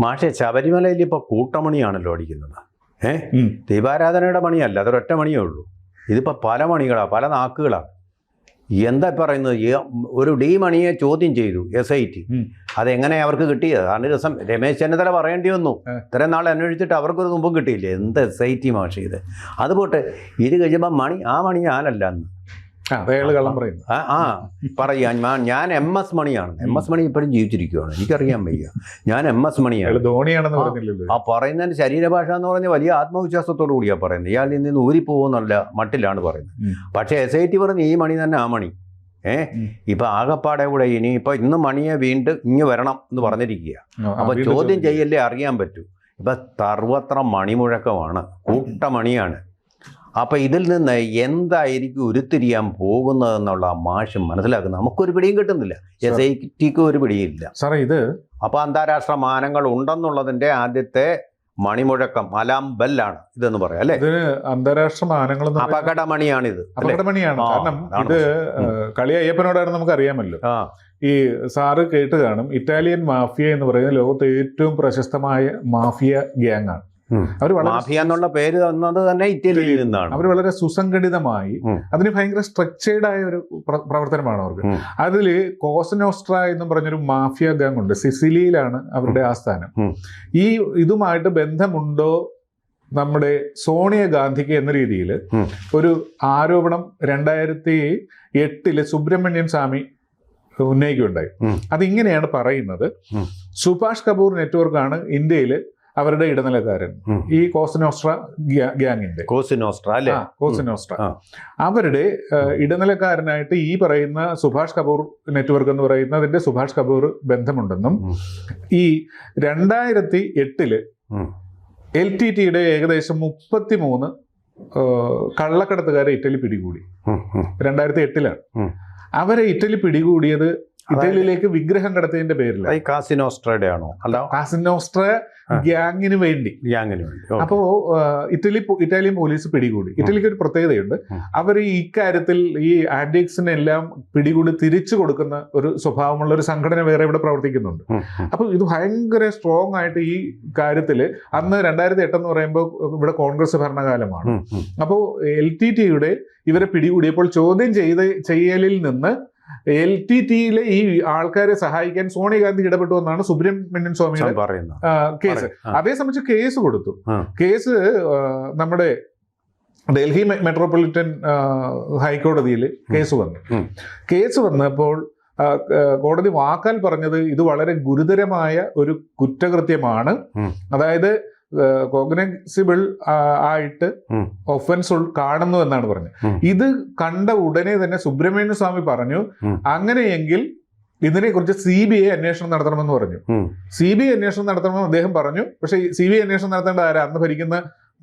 മാഷെ ശബരിമലയിൽ ഇപ്പോൾ കൂട്ടമണിയാണല്ലോ അടിക്കുന്നത്. ഏ? ഉം. ദീപാരാധനയുടെ മണിയല്ല അതൊരൊറ്റ മണിയേ ഉള്ളൂ. ഇതിപ്പോൾ പല മണികളാണ് പല നാക്കുകളാണ് എന്താ പറയുന്നത്? ഒരു ഡി മണിയെ ചോദ്യം ചെയ്തു എസ് ഐ ടി. അതെങ്ങനെ അവർക്ക് കിട്ടിയത്? അതാണ് ദിവസം രമേശ് ചെന്നിത്തല പറയേണ്ടി വന്നു. ഇത്രയും നാൾ അന്വേഷിച്ചിട്ട് അവർക്കൊരു മുമ്പും കിട്ടിയില്ലേ. എന്ത് എസ് ഐ ടി മാഷ് ഇത്. അതുപോട്ടെ ഇത് കഴിയുമ്പോൾ മണി ആ മണി ഞാനല്ല അയാൾ കള്ളം പറയുന്നു. ആ പറയാ ഞാൻ ഞാൻ എം എസ് മണിയാണ്. എം എസ് മണി ഇപ്പോഴും ജീവിച്ചിരിക്കുകയാണ് എനിക്കറിയാൻ വയ്യ. ഞാൻ എം എസ് മണിയാണ്. ധോണിയാണെന്ന് ആ. പറഞ്ഞില്ലല്ലോ. ആ പറയുന്നതിന് ശരീരഭാഷ എന്ന് പറഞ്ഞ വലിയ ആത്മവിശ്വാസത്തോടു കൂടിയാണ് പറയുന്നത്. ഇയാൾ നിന്ന് ഊരിപ്പോകുന്നല്ല മട്ടിലാണ് പറയുന്നത്. പക്ഷേ എസ് ഐ ടി പറഞ്ഞ് ഈ മണി തന്നെ ആ മണി. ഏ. ഇപ്പൊ ആകപ്പാടെ കൂടെ ഇനി ഇപ്പൊ ഇന്ന് മണിയെ വീണ്ടും ഇങ്ങ് വരണം എന്ന് പറഞ്ഞിരിക്കുക. അപ്പൊ ചോദ്യം ചെയ്യല്ലേ അറിയാൻ പറ്റൂ. ഇപ്പൊ സർവത്ര മണിമുഴക്കമാണ്. കൂട്ടമണിയാണ് അപ്പൊ ഇതിൽ നിന്ന് എന്തായിരിക്കും ഉരുത്തിരിയാൻ പോകുന്നതെന്നുള്ള മാഷും മനസ്സിലാക്കുന്നത് നമുക്കൊരു പിടിയും കിട്ടുന്നില്ല. എസ് ഐ ടിക്ക് ഒരു പിടിയില്ല. സാറേ ഇത് അപ്പോൾ അന്താരാഷ്ട്ര മാനങ്ങൾ ഉണ്ടെന്നുള്ളതിന്റെ ആദ്യത്തെ മണിമുഴക്കം അലാം ബെല്ലാണ് ഇതെന്ന് പറയാം അല്ലേ? ഇതിന് അന്താരാഷ്ട്ര മാനങ്ങൾ അപകടമണിയാണിത് ഇത് അപകടമണിയാണ്. കാരണം ഇത് കളി അയ്യപ്പനോടാണ് നമുക്ക് അറിയാമല്ലോ ഈ സാറ് കേട്ട് കാണും ഇറ്റാലിയൻ മാഫിയ എന്ന് പറയുന്നത് ലോകത്തെ ഏറ്റവും പ്രശസ്തമായ മാഫിയ ഗ്യാങ് ആണ്. അവർ വളരെ മാഫിയ എന്നുള്ള പേര് വന്നത് തന്നെ ഇറ്റലിയിൽ നിന്നാണ്. അവർ വളരെ സുസംഘടിതമായി അതിന് ഭയങ്കര സ്ട്രക്ചേർഡ് ആയ ഒരു പ്രവർത്തനമാണ് അവർക്ക്. അതിൽ കോസനോസ്ട്ര എന്ന് പറഞ്ഞൊരു മാഫിയ ഗാങ് ഉണ്ട്. സിസിലിയിലാണ് അവരുടെ ആസ്ഥാനം. ഈ ഇതുമായിട്ട് ബന്ധമുണ്ടോ നമ്മുടെ സോണിയ ഗാന്ധിക്ക് എന്ന രീതിയിൽ ഒരു ആരോപണം രണ്ടായിരത്തി എട്ടിൽ സുബ്രഹ്മണ്യൻ സ്വാമി ഉന്നയിക്കുകയുണ്ടായി. അതിങ്ങനെയാണ് പറയുന്നത്. സുഭാഷ് കപൂർ നെറ്റ്വർക്കാണ് ഇന്ത്യയിൽ അവരുടെ ഇടനിലക്കാരൻ. ഈ കോസിനോസ്ട്ര ഗ്യാ- ഗ്യാങ്ങിന്റെ. കോസിനോസ്ട്ര അല്ലേ? കോസിനോസ്ട്ര. അവരുടെ ഇടനിലക്കാരനായിട്ട് ഈ പറയുന്ന സുഭാഷ് കപൂർ നെറ്റ്വർക്ക് എന്ന് പറയുന്നതിന്റെ സുഭാഷ് കപൂർ ബന്ധമുണ്ടെന്നും ഈ രണ്ടായിരത്തി എട്ടിൽ. എൽ ടി ടിയുടെ ഏകദേശം മുപ്പത്തി മൂന്ന് കള്ളക്കടത്തുകാരെ ഇറ്റലി പിടികൂടി. രണ്ടായിരത്തി എട്ടിലാണ് അവരെ ഇറ്റലി പിടികൂടിയത് ഇറ്റലിയിലേക്ക് വിഗ്രഹം കടത്തിയതിന്റെ പേരിൽ ഈ കാസിനോസ്ട്രയുടെ ആണോ അല്ല. കാസിനോസ്ട്ര ഗ്യാങ്ങിന് വേണ്ടി. ഗ്യാങ്ങിന് വേണ്ടി. അപ്പോ ഇറ്റലി ഇറ്റാലിയൻ പോലീസ് പിടികൂടി. ഇറ്റലിക്ക് ഒരു പ്രത്യേകതയുണ്ട്. അവർ ഈ ഇക്കാര്യത്തിൽ ഈ ആന്റിക്സിനെല്ലാം പിടികൂടി തിരിച്ചു കൊടുക്കുന്ന ഒരു സ്വഭാവമുള്ള ഒരു സംഘടന വേറെ ഇവിടെ പ്രവർത്തിക്കുന്നുണ്ട്. അപ്പൊ ഇത് ഭയങ്കര സ്ട്രോങ് ആയിട്ട് ഈ കാര്യത്തിൽ അന്ന് രണ്ടായിരത്തി എട്ടെന്ന് പറയുമ്പോൾ ഇവിടെ കോൺഗ്രസ് ഭരണകാലമാണ്. അപ്പോൾ എൽ ടി ടിയുടെ ഇവരെ പിടികൂടിയപ്പോൾ ചോദ്യം ചെയ്ത് ചെയ്യലിൽ നിന്ന് എൽ ടി ടിയിലെ ഈ ആൾക്കാരെ സഹായിക്കാൻ സോണിയാഗാന്ധി ഇടപെട്ടു എന്നാണ് സുബ്രഹ്മണ്യൻ സ്വാമിയുടെ പറയുന്നത്. കേസ്. അതേ സംബന്ധിച്ച് കേസ് കൊടുത്തു. കേസ് നമ്മുടെ ഡൽഹി മെട്രോപൊളിറ്റൻ ഹൈക്കോടതിയിൽ കേസ് വന്നു. കേസ് വന്നപ്പോൾ കോടതി വാക്കാൽ പറഞ്ഞത് ഇത് വളരെ ഗുരുതരമായ ഒരു കുറ്റകൃത്യമാണ്. അതായത് കോഗ്നസിബിൾ ആയിട്ട്. ഒഫൻസ് കാണുന്നു എന്നാണ് പറഞ്ഞത്. ഇത് കണ്ട ഉടനെ തന്നെ സുബ്രഹ്മണ്യ സ്വാമി പറഞ്ഞു. അങ്ങനെയെങ്കിൽ ഇതിനെക്കുറിച്ച് സി ബി ഐ അന്വേഷണം നടത്തണമെന്ന് പറഞ്ഞു. സി ബി ഐ അന്വേഷണം നടത്തണമെന്ന് അദ്ദേഹം പറഞ്ഞു. പക്ഷേ സി ബി ഐ അന്വേഷണം നടത്തേണ്ട ആരാ? അന്ന് ഭരിക്കുന്ന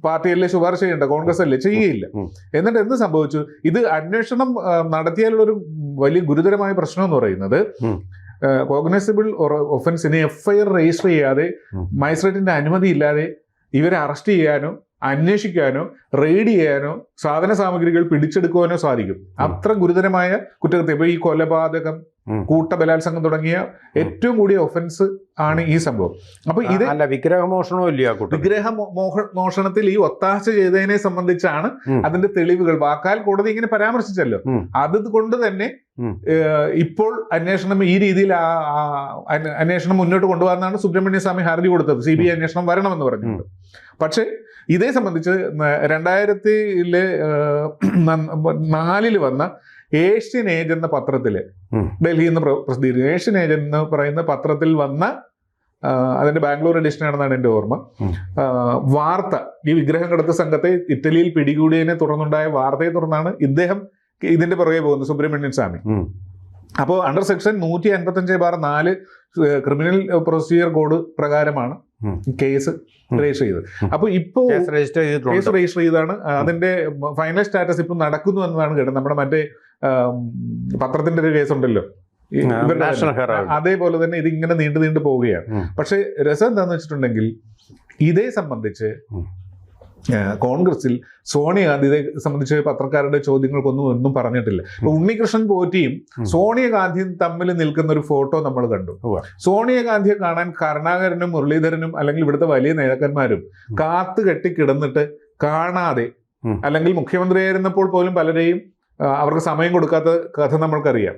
പാർട്ടിയല്ലേ ശുപാർശ ചെയ്യണ്ട കോൺഗ്രസ് അല്ലേ ചെയ്യുകയില്ല എന്നിട്ട് എന്ത് സംഭവിച്ചു? ഇത് അന്വേഷണം നടത്തിയാലുള്ള ഒരു വലിയ ഗുരുതരമായ പ്രശ്നം എന്ന് പറയുന്നത്. കോഗ്നസിബിൾ ഒഫൻസിന് എഫ് ഐ ആർ രജിസ്റ്റർ ചെയ്യാതെ. മജിസ്ട്രേറ്റിന്റെ അനുമതി ഇല്ലാതെ ഇവരെ അറസ്റ്റ് ചെയ്യാനോ അന്വേഷിക്കാനോ റെയ്ഡ് ചെയ്യാനോ സാധന സാമഗ്രികൾ പിടിച്ചെടുക്കുവാനോ സാധിക്കും. അത്ര ഗുരുതരമായ കുറ്റകൃത്യം. ഇപ്പൊ ഈ കൊലപാതകം കൂട്ട കൂട്ടബലാത്സംഗം തുടങ്ങിയ ഏറ്റവും കൂടിയ ഒഫൻസ് ആണ് ഈ സംഭവം. അപ്പൊ ഇത് അല്ല വിഗ്രഹമോഷണവും ഇല്ല വിഗ്രഹ മോഷണത്തിൽ ഈ ഒത്താശ ചെയ്തതിനെ സംബന്ധിച്ചാണ് അതിന്റെ തെളിവുകൾ. വാക്കാൽ കോടതി ഇങ്ങനെ പരാമർശിച്ചല്ലോ. അതുകൊണ്ട് തന്നെ ഇപ്പോൾ അന്വേഷണം ഈ രീതിയിൽ അന്വേഷണം മുന്നോട്ട് കൊണ്ടുപോകാന്നാണ് സുബ്രഹ്മണ്യ സ്വാമി ഹർജി കൊടുത്തത്. സി ബി ഐ അന്വേഷണം വരണമെന്ന് പറഞ്ഞിട്ടുണ്ട്. പക്ഷേ ഇതേ സംബന്ധിച്ച് ന- രണ്ടായിരത്തിലെ നാലിൽ വന്ന ഏഷ്യൻ ഏജ് എന്ന പത്രത്തിൽ ഡൽഹി ഡൽഹിയിൽ നിന്ന് പ്രസിദ്ധീകരിക്കുന്നു പ്രസിദ്ധീകരിച്ചു. ഏഷ്യൻ ഏജ് എന്ന് പറയുന്ന പത്രത്തിൽ വന്ന അതിന്റെ ബാംഗ്ലൂർ എഡിഷൻ ആണെന്നാണ് എന്റെ ഓർമ്മ. വാർത്ത. ഈ വിഗ്രഹം കടത്ത സംഘത്തെ ഇറ്റലിയിൽ പിടികൂടിയതിനെ തുടർന്നുണ്ടായ വാർത്തയെ തുടർന്നാണ് ഇദ്ദേഹം ഇതിന്റെ പുറകെ പോകുന്നത് സുബ്രഹ്മണ്യൻ സ്വാമി. അപ്പോൾ അണ്ടർ സെക്ഷൻ നൂറ്റി അൻപത്തഞ്ച് ബാർ നാല് ക്രിമിനൽ പ്രൊസീജിയർ കോഡ് പ്രകാരമാണ് കേസ്. രജിസ്റ്റർ ചെയ്തത് അപ്പൊ അപ്പോൾ ഇപ്പോ കേസ് രജിസ്റ്റർ കേസ് രജിസ്റ്റർ ചെയ്താണ്. അതിന്റെ ഫൈനൽ സ്റ്റാറ്റസ് ഇപ്പം നടക്കുന്നു എന്നതാണ് കേട്ടത്. നമ്മുടെ മറ്റേ പത്രത്തിന്റെ ഒരു കേസ് ഉണ്ടല്ലോ. ഈ നാഷണൽ തന്നെ. അതേപോലെ തന്നെ ഇത് ഇങ്ങനെ നീണ്ടു നീണ്ടു പോവുകയാണ്. പക്ഷെ രസം എന്താന്ന് വെച്ചിട്ടുണ്ടെങ്കിൽ ഇതേ സംബന്ധിച്ച് കോൺഗ്രസിൽ സോണിയാഗാന്ധിയെ സംബന്ധിച്ച് പത്രക്കാരുടെ ചോദ്യങ്ങൾക്കൊന്നും ഒന്നും പറഞ്ഞിട്ടില്ല ഇപ്പൊ ഉണ്ണികൃഷ്ണൻ പോറ്റിയും. സോണിയാഗാന്ധിയും തമ്മിൽ നിൽക്കുന്ന ഒരു ഫോട്ടോ നമ്മൾ കണ്ടു. സോണിയാഗാന്ധിയെ കാണാൻ കരുണാകരനും മുരളീധരനും അല്ലെങ്കിൽ ഇവിടുത്തെ വലിയ നേതാക്കന്മാരും കാത്തു കെട്ടി കിടന്നിട്ട് കാണാതെ. അല്ലെങ്കിൽ മുഖ്യമന്ത്രിയായിരുന്നപ്പോൾ പോലും പലരെയും അവർക്ക് സമയം കൊടുക്കാത്ത കഥ നമ്മൾക്കറിയാം.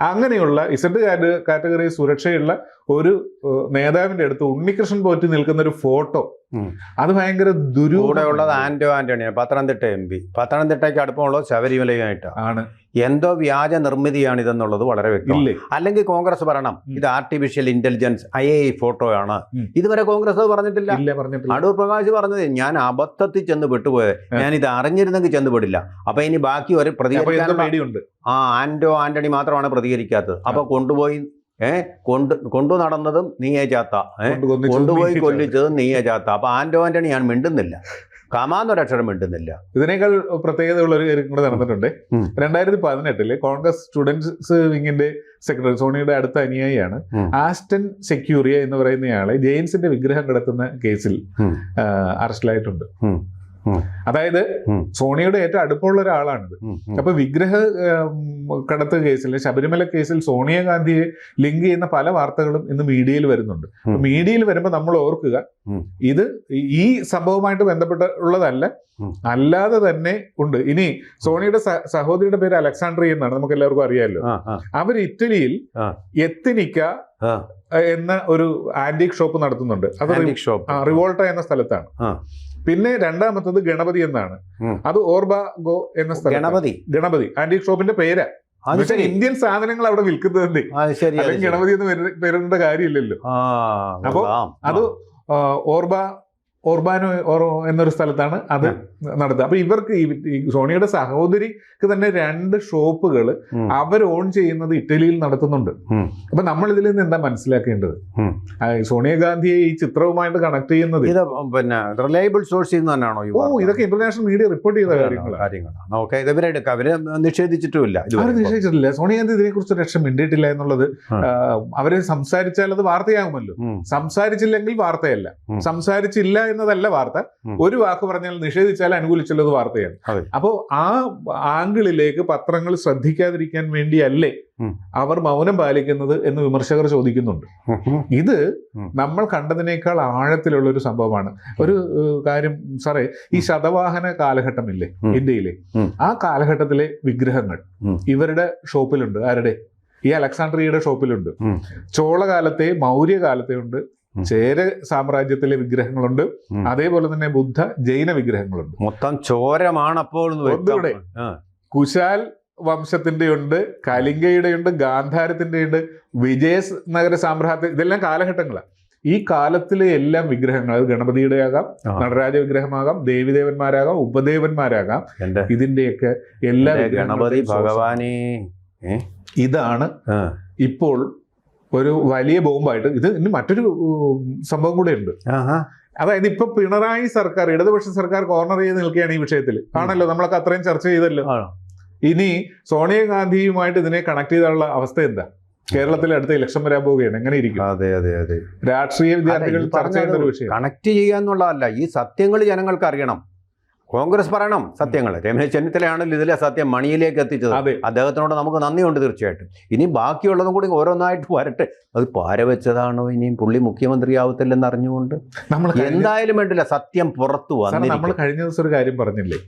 അങ്ങനെയുള്ള ഇസഡ് കാറ്റഗറി സുരക്ഷയുള്ള ഒരു നേതാവിന്റെ അടുത്ത് ഉണ്ണികൃഷ്ണൻ പോറ്റി നിൽക്കുന്ന ഒരു ഫോട്ടോ. അത് ഭയങ്കര ഉള്ളത് ആന്റോ ആന്റണിയാണ് പത്തനംതിട്ട എം പി. പത്തനംതിട്ടയ്ക്ക് അടുപ്പമുള്ളത് ശബരിമലയുമായിട്ടാണ് ആണ്. എന്തോ വ്യാജ നിർമ്മിതിയാണ് ഇതെന്നുള്ളത് വളരെ വ്യക്തമല്ലേ അല്ലെങ്കിൽ കോൺഗ്രസ് പറയണം ഇത് ആർട്ടിഫിഷ്യൽ ഇന്റലിജൻസ് ഐ എ ഫോട്ടോയാണ് ആണ് ഇതുവരെ കോൺഗ്രസ് അത് പറഞ്ഞിട്ടില്ല. അടൂർ പ്രകാശ് പറഞ്ഞത് ഞാൻ അബദ്ധത്തിൽ ചെന്ന് പെട്ടുപോയത്. ഞാൻ ഇത് അറിഞ്ഞിരുന്നെങ്കിൽ ചെന്ന് പെടില്ല. അപ്പൊ ഇനി ബാക്കി ഒരു പ്രതികരിക്കാൻ ആ ആന്റോ ആന്റണി മാത്രമാണ് പ്രതികരിക്കാത്തത്. അപ്പൊ കൊണ്ടുപോയി ഏ? കൊണ്ട് കൊണ്ടു നടന്നതും നീയേ ചാത്ത. കൊണ്ടുപോയി കൊല്ലിച്ചതും നീയേ ചാത്ത. അപ്പൊ ആന്റോ ആന്റണി ഞാൻ മിണ്ടുന്നില്ല. കമാന്നൊരക്ഷരം മിണ്ടുന്നില്ല. ഇതിനേക്കാൾ പ്രത്യേകതയുള്ള ഒരു കാര്യം കൂടെ നടന്നിട്ടുണ്ട്. രണ്ടായിരത്തി പതിനെട്ടിൽ കോൺഗ്രസ് സ്റ്റുഡൻസ് വിങ്ങിന്റെ സെക്രട്ടറി സോണിയുടെ അടുത്ത അനുയായിയാണ് ആസ്റ്റൻ സെക്യൂറിയ എന്ന് പറയുന്നയാളെ ജെയിൻസിന്റെ വിഗ്രഹം കിടത്തുന്ന കേസിൽ അറസ്റ്റിലായിട്ടുണ്ട്. അതായത്. സോണിയുടെ ഏറ്റവും അടുപ്പമുള്ള ഒരാളാണിത്. അപ്പൊ വിഗ്രഹ കടത്ത് കേസിൽ ശബരിമല കേസിൽ സോണിയാഗാന്ധിയെ ലിങ്ക് ചെയ്യുന്ന പല വാർത്തകളും ഇന്ന് മീഡിയയിൽ വരുന്നുണ്ട്. മീഡിയയിൽ വരുമ്പോൾ നമ്മൾ ഓർക്കുക ഇത് ഈ സംഭവമായിട്ട് ബന്ധപ്പെട്ട ഉള്ളതല്ല. അല്ലാതെ തന്നെ ഉണ്ട്. ഇനി സോണിയുടെ സഹോദരിയുടെ പേര് അലക്സാണ്ടർ എന്നാണ് നമുക്ക് എല്ലാവർക്കും അറിയാമല്ലോ അവർ ഇറ്റലിയിൽ എത്തിനിക്ക എന്ന ഒരു ആന്റിക് ഷോപ്പ് നടത്തുന്നുണ്ട്. അത് റിവോൾട്ട എന്ന സ്ഥലത്താണ്. പിന്നെ രണ്ടാമത്തത് ഗണപതി എന്നാണ്. അത് ഓർബാഗോ എന്ന സ്ഥലം ഗണപതി. ഗണപതി. ആന്റിക് ഷോപ്പിന്റെ പേരാ. ഇന്ത്യൻ സാധനങ്ങൾ അവിടെ വിൽക്കുന്നത് അത് ശരി അത് അല്ലെങ്കിൽ ശരി. ഗണപതി എന്ന് പേരുന്ന കാര്യമില്ലല്ലോ. അപ്പൊ അത് ഓർബ ഓർബാനോ ഓറോ എന്നൊരു സ്ഥലത്താണ് അത് നടത്തുക. അപ്പൊ ഇവർക്ക് ഈ സോണിയുടെ സഹോദരിക്ക് തന്നെ രണ്ട് ഷോപ്പുകൾ അവർ ഓൺ ചെയ്യുന്നത് ഇറ്റലിയിൽ നടത്തുന്നുണ്ട്. അപ്പൊ നമ്മൾ ഇതിൽ നിന്ന് എന്താ മനസ്സിലാക്കേണ്ടത്? സോണിയ ഗാന്ധിയെ സോണിയാഗാന്ധിയെ ഈ ചിത്രവുമായിട്ട് കണക്ട് ചെയ്യുന്നത്. പിന്നെ റിലയബിൾ നിന്ന് തന്നെയാണോ ഓ ഇതൊക്കെ ഇന്റർനാഷണൽ മീഡിയ റിപ്പോർട്ട് ചെയ്ത കാര്യങ്ങളാണ്. ഓക്കെ ഇവരെടുക്കാം അവർ നിഷേധിച്ചിട്ടുമില്ല അവർ നിഷേധിച്ചിട്ടില്ല. സോണിയാഗാന്ധി ഇതിനെക്കുറിച്ച് രക്ഷ മിണ്ടിയിട്ടില്ല എന്നുള്ളത് അവർ സംസാരിച്ചാൽ അത് വാർത്തയാകുമല്ലോ. സംസാരിച്ചില്ലെങ്കിൽ വാർത്തയല്ല. സംസാരിച്ചില്ല എന്നതല്ല വാർത്ത. ഒരു വാക്ക് പറഞ്ഞാൽ നിഷേധിച്ചാൽ അനുകൂലിച്ചുള്ളത് വാർത്തയാണ്. അപ്പോൾ ആ ആംഗിളിലേക്ക് പത്രങ്ങൾ ശ്രദ്ധിക്കാതിരിക്കാൻ വേണ്ടിയല്ലേ അവർ മൗനം പാലിക്കുന്നത് എന്ന് വിമർശകർ ചോദിക്കുന്നുണ്ട്. ഇത് നമ്മൾ കണ്ടതിനേക്കാൾ ആഴത്തിലുള്ള ഒരു സംഭവമാണ്. ഒരു കാര്യം സാറേ ഈ ശതവാഹന കാലഘട്ടമില്ലേ. ഇന്ത്യയിലെ? ആ കാലഘട്ടത്തിലെ വിഗ്രഹങ്ങൾ ഇവരുടെ ഷോപ്പിലുണ്ട്. ആരുടെ? ഈ അലക്സാണ്ട്രിയയുടെ ഷോപ്പിലുണ്ട്. ചോളകാലത്തെ മൗര്യകാലത്തെ ഉണ്ട്. ചേര സാമ്രാജ്യത്തിലെ വിഗ്രഹങ്ങളുണ്ട്. അതേപോലെ തന്നെ ബുദ്ധ ജൈന വിഗ്രഹങ്ങളുണ്ട്. മൊത്തം ചോരമാണ് അപ്പോൾ. കുശാൽ വംശത്തിന്റെ ഉണ്ട് കലിംഗയുടെ ഉണ്ട് ഗാന്ധാരത്തിന്റെ ഉണ്ട് വിജയ നഗര സാമ്രാജ്യ ഇതെല്ലാം കാലഘട്ടങ്ങളാണ്. ഈ കാലത്തിലെ എല്ലാം വിഗ്രഹങ്ങൾ അത് ഗണപതിയുടെ ആകാം. നടരാജ വിഗ്രഹമാകാം ദേവിദേവന്മാരാകാം ഉപദേവന്മാരാകാം. ഇതിന്റെയൊക്കെ എല്ലാ ഗണപതി ഭഗവാനെ. ഇതാണ് ഇപ്പോൾ ഒരു വലിയ ബോംബായിട്ട്. ഇത് ഇനി മറ്റൊരു സംഭവം കൂടെ ഉണ്ട്. അതായത് ഇപ്പൊ പിണറായി സർക്കാർ ഇടതുപക്ഷ സർക്കാർ കോർണർ ചെയ്ത് നിൽക്കുകയാണ് ഈ വിഷയത്തിൽ ആണല്ലോ നമ്മളൊക്കെ അത്രയും ചർച്ച ചെയ്തല്ലോ. ഇനി സോണിയാഗാന്ധിയുമായിട്ട് ഇതിനെ കണക്ട് ചെയ്താനുള്ള അവസ്ഥ എന്താ? കേരളത്തിൽ അടുത്ത ഇലക്ഷൻ വരാൻ പോവുകയാണ്. എങ്ങനെ ഇരിക്കും? അതെ അതെ അതെ. രാഷ്ട്രീയ വിദ്യാർത്ഥികൾ ചർച്ച ചെയ്യുന്ന ഒരു വിഷയം. കണക്ട് ചെയ്യാന്നുള്ളതല്ല ഈ സത്യങ്ങൾ ജനങ്ങൾക്ക് അറിയണം. കോൺഗ്രസ് പറയണം സത്യങ്ങൾ രമേശ് ചെന്നിത്തലയാണല്ലോ ഇതിലെ സത്യം മണിയിലേക്ക് എത്തിച്ചത്. അദ്ദേഹത്തിനോട് നമുക്ക് നന്ദിയുണ്ട് തീർച്ചയായിട്ടും. ഇനി ബാക്കിയുള്ളതും കൂടി ഓരോന്നായിട്ട് വരട്ടെ. അത് പാരവെച്ചതാണോ ഇനിയും പുള്ളി മുഖ്യമന്ത്രിയാവത്തില്ലെന്ന് അറിഞ്ഞുകൊണ്ട്? നമ്മൾ എന്തായാലും വേണ്ടില്ല സത്യം പുറത്തു വന്നു നമ്മൾ കഴിഞ്ഞ ദിവസം ഒരു കാര്യം പറഞ്ഞില്ലേ?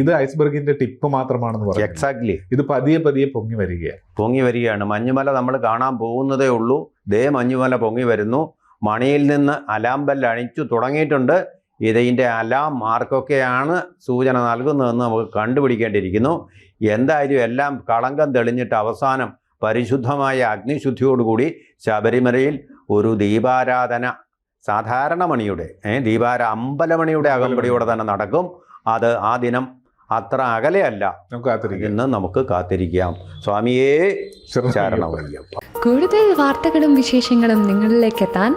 ഇത് ഐസ്ബർഗിന്റെ ടിപ്പ് മാത്രമാണെന്ന് പറഞ്ഞു എക്സാക്ട്ലി ഇത് പതിയെ പതിയെ പൊങ്ങി വരികയാണ്. പൊങ്ങി വരികയാണ്. മഞ്ഞുമല നമ്മൾ കാണാൻ പോകുന്നതേ ഉള്ളൂ. ദേ മഞ്ഞുമല പൊങ്ങി വരുന്നു. മണിയിൽ നിന്ന് അലാം ബെൽ അണിച്ചു തുടങ്ങിയിട്ടുണ്ട്. ഇതിന്റെ അലാം മാർക്കൊക്കെയാണ് സൂചന നൽകുന്നതെന്ന് നമുക്ക് കണ്ടുപിടിക്കേണ്ടിയിരിക്കുന്നു. എന്തായാലും എല്ലാം കളങ്കം തെളിഞ്ഞിട്ട് അവസാനം പരിശുദ്ധമായ അഗ്നിശുദ്ധിയോടുകൂടി ശബരിമലയിൽ ഒരു ദീപാരാധന സാധാരണ മണിയുടെ ദീപാര അമ്പലമണിയുടെ അകമ്പടിയോടെ തന്നെ നടക്കും. അത് ആ ദിനം അത്ര അകലെയല്ല ഇന്ന് നമുക്ക് കാത്തിരിക്കാം. സ്വാമിയേ ശരണമയ്യപ്പ. കൂടുതൽ വാർത്തകളും വിശേഷങ്ങളും നിങ്ങളിലേക്ക് എത്താൻ